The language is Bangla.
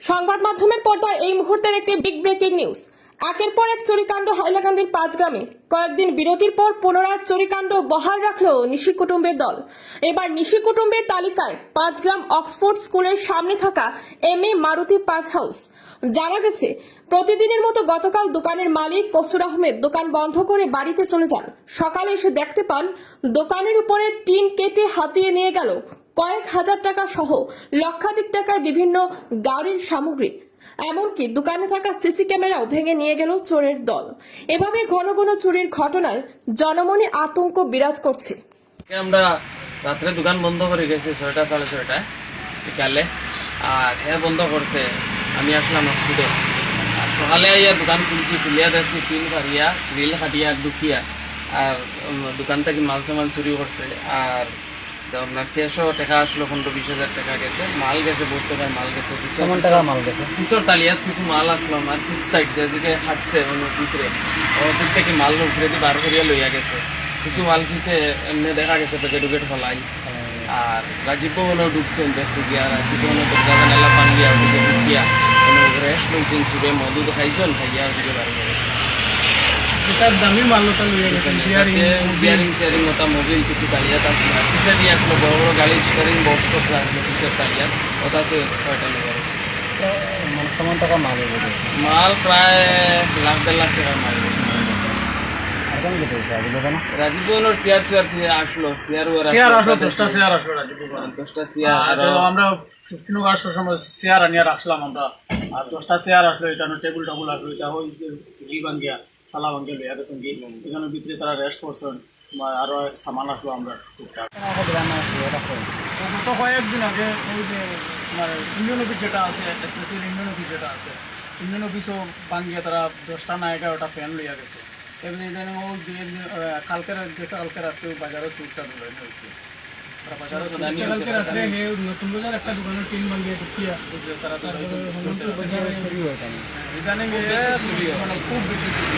সংবাদ মাধ্যমের পর্দায় এই মুহূর্তের একটি বিগ ব্রেকিং নিউজ একের পর এক চুরিকাণ্ড হাইলাকান্দির পাঁচ গ্রামে কয়েকদিন বিরতির পর পুনরায় চুরিকাণ্ড বহাল রাখল নিশি কুটুম্বের দল। এবার নিশি কুটুম্বের তালিকায় পাঁচ গ্রাম অক্সফোর্ড স্কুলের সামনে থাকা M A Maruti parts house. জানা গেছে, প্রতিদিনের মতো গতকাল দোকানের মালিক কসুর আহমেদ দোকান বন্ধ করে বাড়িতে চলে যান। সকালে এসে দেখতে পান, দোকানের উপরে টিন কেটে হাতিয়ে নিয়ে গেল কয়েক হাজার টাকা সহ লক্ষাধিক টাকার বিভিন্ন গাড়ির সামগ্রী। এমনকি দোকানে থাকা সিসি ক্যামেরাও ভেঙে নিয়ে গেল চোরের দল। এভাবে ঘন ঘন চুরির ঘটনায় জনমনে আতঙ্ক বিরাজ করছে। আমরা রাত্রে দোকান বন্ধ করে গেছি, ছয়টা, সাড়ে ছয়টায় বিকালে। আর হ্যাঁ বন্ধ করছে, আমি আসলাম হসপিটাল আর সকালে আইয়া দোকান খুলছি, খুলিয়া দেখছি পিন ফারিয়া গ্রিল খাটিয়া দুখিয়া। আর দোকান থেকে মাল সামাল চুরি করছে। আর তো আপনার ক্যাশও টাকা আসলো পনেরো বিশ হাজার টাকা গেছে। মাল গেছে বহুত টাকার মাল গেছে কিছু কেমন টাকা মাল গেছে? পিছর তালিয়াত কিছু মাল আসলো আমার পিছ সাইড যেদিকে হাঁটছে ভিতরে ওদিক থেকে মাল উপরে দিয়ে বার করিয়া লইয়া গেছে। কিছু মাল পিছে এমনি দেখা গেছে প্যাকেট উকেট ফলাই আর রাজীব ভবনও ঢুকছেন দেখছি গিয়া রাজীব ভবনের দরজা জানালা পান গিয়া ওদিকে ঢুকিয়া রেস্ট লইছেন সুরে মধু খাইছেন খাইয়া ওদিকে বাড়ি গেছে। এটার দামি মাল ওটা লইয়া গেছে বিয়ারিং সিয়ারিং মতো মোবিল কিছু দিয়ে আসলো বড় বড় গাড়ি স্টারিং বক্স ওটাতে লইয়া গেছে। মানে কেমন টাকা মাল হয়ে মাল প্রায় লাখ দেড় লাখ টাকার মাল আমরা ফিফটিন সময় চেয়ার আনিয়ে রাখলাম আমরা। আর দশটা চেয়ার আসলো এখানে টেবিল টেবিল আসলো এটা ওই যে ই ভাঙ্গিয়া তালা ভাঙ্গিয়া লইয়া গেছেন কি এখানে ভিতরে তারা রেস্ট করছেন বা আরো সামান আসলো আমরা টুকটাক তো গত কয়েকদিন আগে ওই যে তোমার ইউনিয়ন অফিস যেটা আছে স্পেশাল ইউনিয়ন অফিস যেটা আছে ইউনিয়ন অফিসও ভাঙ্গিয়া তারা দশটা না এগারোটা ফ্যান লইয়া গেছে এমনি ইদানিং ও দুই একদিন, আহ, কালকে রাত- গেছে কালকে রাত্রে বাজারে চুরটা ধরে হয়েছে ওরা বাজারে চুর দামি কালকে হয়েছে, রাত্রে দামি হে নতুন বাজার একটা দোকানের টিন ভাঙ্গিয়ে ঢুকিয়া বুঝলে তারা তো হয়েছে চুরি হয় কেন ইদানিং এ মানে খুব বেশি চুরি